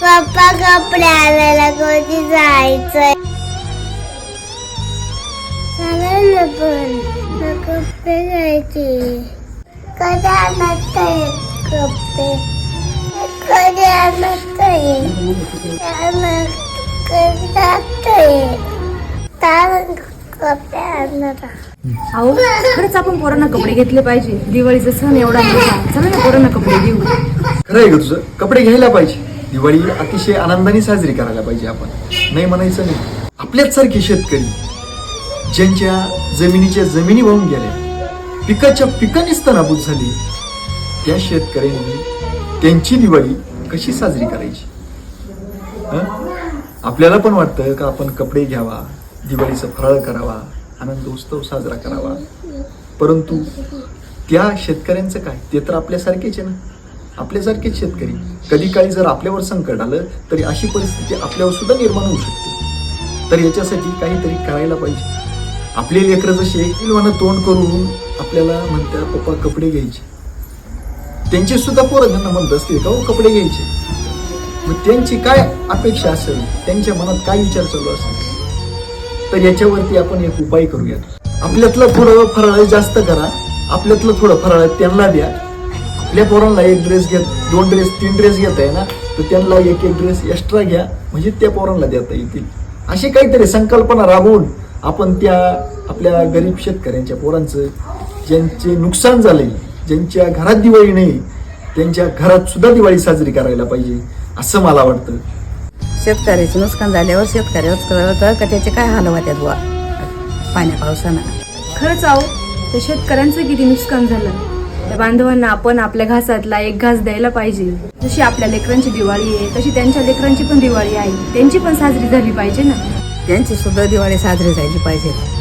पप्पा कपडे आणायला कधी जायचंय चालेल ना पण कपडे घ्यायचे कधी आणत कपडे? कधी आणत कधी तारण कपडे आणत अहो खरंच आपण पोरांना कपडे घेतले पाहिजे. दिवाळीचा सण एवढा मोठा. चला ना पोरांना कपडे घेऊ खरं आहे का तुझं. कपडे घ्यायला पाहिजे. दिवाळी अतिशय आनंदाने साजरी करायला पाहिजे आपण. नाही म्हणायचं नाही. आपल्याच सारखे शेतकरी ज्यांच्या जमिनीच्या जमिनी वाहून गेल्या पिकाच्या पिकानेच तनाभूत झाली त्या शेतकऱ्यांनी त्यांची दिवाळी कशी साजरी करायची? आपल्याला पण वाटतं का आपण कपडे घ्यावा दिवाळीचा फराळ करावा आनंद उत्सव साजरा करावा. परंतु त्या शेतकऱ्यांचं काय? ते तर आपल्यासारखेच आहे ना. आपल्यासारखेच शेतकरी. कधी काळी जर आपल्यावर संकट आलं तरी अशी परिस्थिती आपल्यावर सुद्धा निर्माण होऊ शकते. तर याच्यासाठी काहीतरी करायला पाहिजे. आपले लेकरं जसे किलवानं तोंड करून आपल्याला म्हणतात पप्पा कपडे घ्यायचे. त्यांचे सुद्धा पोरं त्यांना म्हणत असतील का हो कपडे घ्यायचे. मग त्यांची काय अपेक्षा असेल? त्यांच्या मनात काय विचार चालू असेल? तर याच्यावरती आपण एक उपाय करूयात. आपल्यातलं थोडं फराळ जास्त करा. आपल्यातलं थोडं फराळ त्यांना द्या. आपल्या पोरांना एक ड्रेस घेत दोन ड्रेस तीन ड्रेस घेत आहे ना तर त्यांना एक एक ड्रेस एक्स्ट्रा घ्या. म्हणजे त्या पोरांना देता येतील. अशी काहीतरी संकल्पना राबवून आपण त्या आपल्या गरीब शेतकऱ्यांच्या पोरांचं ज्यांचे नुकसान झाले ज्यांच्या घरात दिवाळी नाही त्यांच्या घरात सुद्धा दिवाळी साजरी करायला पाहिजे असं मला वाटतं. शेतकऱ्याचे नुकसान झाल्यावर शेतकऱ्यावर कळतं का त्याचे काय हाल होत्यात बुवा? पाण्या पावसानं. खरंच आहो त्या शेतकऱ्यांचं किती नुकसान झालं. त्या बांधवांना आपण आपल्या घासातला एक घास द्यायला पाहिजे. जशी आपल्या लेकरांची दिवाळी आहे तशी त्यांच्या लेकरांची पण दिवाळी आहे. त्यांची पण साजरी झाली पाहिजे ना. त्यांची सुद्धा दिवाळी साजरी झाली पाहिजे.